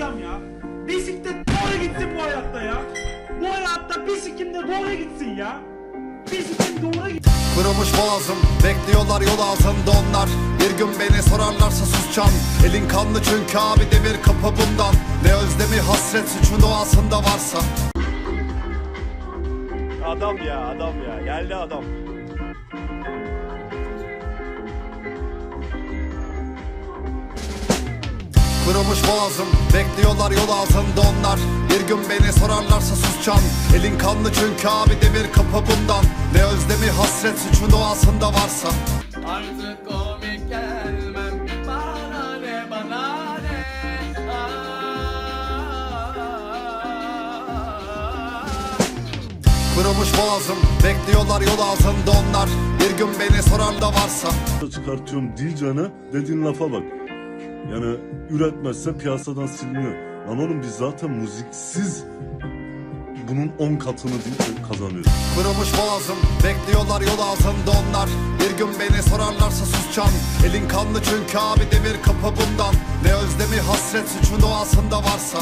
hocam ya. Bisiklet doğru gitsin bu hayatta ya. Bu hayatta bisiklet de doğru gitsin ya. Bisiklet doğru gitsin. Kırılmış boğazım Bekliyorlar yol altında onlar Bir gün beni sorarlarsa susacağım Elin kanlı çünkü abi demir kapı bundan Ne özlemi hasret suçun doğasında varsa Adam ya adam ya geldi adam. Kırılmış boğazım Bekliyorlar yol altında onlar. Bir gün beni sorarlarsa susacağım. Elin kanlı çünkü abi demir kapı bundan. Ne özlemi hasret suçun doğasında varsa. Artık komik gelmem Bana ne bana ne? Aa. Kırılmış boğazım Bekliyorlar yol altında onlar. Bir gün beni sorar da varsa. Çıkartıyorum diyeceğine dediğin lafa bak. Yani üretmezse piyasadan siliniyor. Lan oğlum biz zaten müziksiz bunun 10 katını kazanıyoruz. Kırılmış boğazım Bekliyorlar yol altında onlar. Bir gün beni sorarlarsa susacağım. Elin kanlı çünkü abi demir kapı bundan. Ne özlemi hasret suçun doğasında varsa